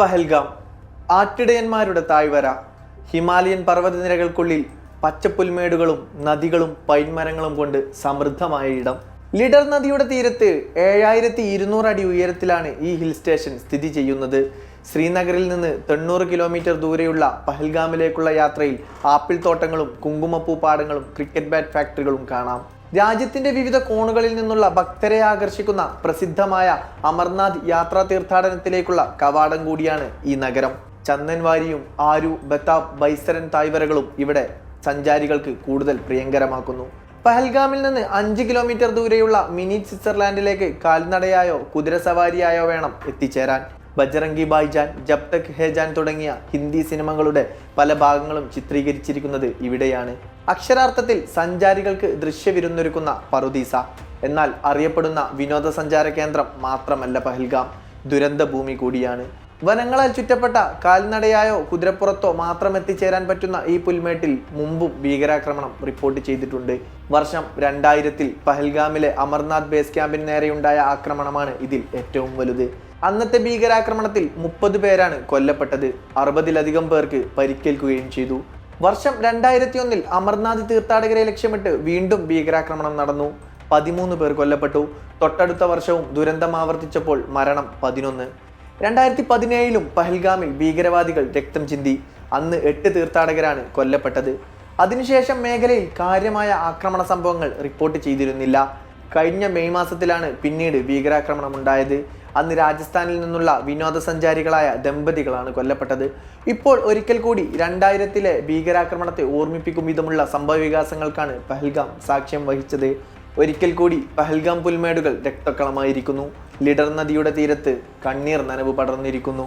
പഹൽഗാം ആറ്റിടയന്മാരുടെ താഴ്വര ഹിമാലയൻ പർവതനിരകൾക്കുള്ളിൽ പച്ചപ്പുൽമേടുകളും നദികളും പൈൻമരങ്ങളും കൊണ്ട് സമൃദ്ധമായ ഇടം. ലിഡർ നദിയുടെ തീരത്ത് ഏഴായിരത്തി ഇരുന്നൂറ് അടി ഉയരത്തിലാണ് ഈ ഹിൽ സ്റ്റേഷൻ സ്ഥിതി ചെയ്യുന്നത്. ശ്രീനഗറിൽ നിന്ന് തൊണ്ണൂറ് കിലോമീറ്റർ ദൂരെയുള്ള പഹൽഗാമിലേക്കുള്ള യാത്രയിൽ ആപ്പിൾ തോട്ടങ്ങളും കുങ്കുമപ്പൂ പാടങ്ങളും ക്രിക്കറ്റ് ബാറ്റ് ഫാക്ടറികളും കാണാം. രാജ്യത്തിന്റെ വിവിധ കോണുകളിൽ നിന്നുള്ള ഭക്തരെ ആകർഷിക്കുന്ന പ്രസിദ്ധമായ അമർനാഥ് യാത്രാ തീർത്ഥാടനത്തിലേക്കുള്ള കവാടം കൂടിയാണ് ഈ നഗരം. ചന്ദൻവാരിയും ആരു ബത്താബ് ബൈസരൻ തായ്വരകളും ഇവിടെ സഞ്ചാരികൾക്ക് കൂടുതൽ പ്രിയങ്കരമാക്കുന്നു. പഹൽഗാമിൽ നിന്ന് അഞ്ച് കിലോമീറ്റർ ദൂരെയുള്ള മിനി സ്വിറ്റ്സർലാൻഡിലേക്ക് കാൽനടയായോ കുതിരസവാരിയായോ വേണം എത്തിച്ചേരാൻ. ബജറംഗി ബായ്ജാൻ ജബ് തക് ഹേജാൻ തുടങ്ങിയ ഹിന്ദി സിനിമകളുടെ പല ഭാഗങ്ങളും ചിത്രീകരിച്ചിരിക്കുന്നത് ഇവിടെയാണ്. അക്ഷരാർത്ഥത്തിൽ സഞ്ചാരികൾക്ക് ദൃശ്യവിരുന്നൊരുക്കുന്ന പറുദീസ. എന്നാൽ അറിയപ്പെടുന്ന വിനോദസഞ്ചാര കേന്ദ്രം മാത്രമല്ല പഹൽഗാം. ദുരന്ത ഭൂമി കൂടിയാണ്. വനങ്ങളാൽ ചുറ്റപ്പെട്ട കാൽനടയായോ കുതിരപ്പുറത്തോ മാത്രം എത്തിച്ചേരാൻ പറ്റുന്ന ഈ പുൽമേട്ടിൽ മുമ്പും ഭീകരാക്രമണം റിപ്പോർട്ട് ചെയ്തിട്ടുണ്ട്. വർഷം രണ്ടായിരത്തിൽ പഹൽഗാമിലെ അമർനാഥ് ബേസ് ക്യാമ്പിന് നേരെയുണ്ടായ ആക്രമണമാണ് ഇതിൽ ഏറ്റവും വലുത്. അന്നത്തെ ഭീകരാക്രമണത്തിൽ മുപ്പത് പേരാണ് കൊല്ലപ്പെട്ടത്. അറുപതിലധികം പേർക്ക് പരിക്കേൽക്കുകയും ചെയ്തു. വർഷം രണ്ടായിരത്തി ഒന്നിൽ അമർനാഥ് തീർത്ഥാടകരെ ലക്ഷ്യമിട്ട് വീണ്ടും ഭീകരാക്രമണം നടന്നു. പതിമൂന്ന് പേർ കൊല്ലപ്പെട്ടു. തൊട്ടടുത്ത വർഷവും ദുരന്തം ആവർത്തിച്ചപ്പോൾ മരണം പതിനൊന്ന്. രണ്ടായിരത്തി പതിനേഴിലും പഹൽഗാമിൽ ഭീകരവാദികൾ രക്തം ചിന്തി. അന്ന് എട്ട് തീർത്ഥാടകരാണ് കൊല്ലപ്പെട്ടത്. അതിനുശേഷം മേഖലയിൽ കാര്യമായ ആക്രമണ സംഭവങ്ങൾ റിപ്പോർട്ട് ചെയ്തിരുന്നില്ല. കഴിഞ്ഞ മെയ് മാസത്തിലാണ് പിന്നീട് ഭീകരാക്രമണം ഉണ്ടായത് അന്ന് രാജസ്ഥാനിൽ നിന്നുള്ള വിനോദസഞ്ചാരികളായ ദമ്പതികളാണ് കൊല്ലപ്പെട്ടത്. ഇപ്പോൾ ഒരിക്കൽ കൂടി രണ്ടായിരത്തിലെ ഭീകരാക്രമണത്തെ ഓർമ്മിപ്പിക്കും വിധമുള്ള സംഭവവികാസങ്ങൾക്കാണ് പഹൽഗാം സാക്ഷ്യം വഹിച്ചത്. ഒരിക്കൽ കൂടി പഹൽഗാം പുൽമേടുകൾ രക്തക്കളമായിരിക്കുന്നു ലിഡർ നദിയുടെ തീരത്ത് കണ്ണീർ നനവ് പടർന്നിരിക്കുന്നു.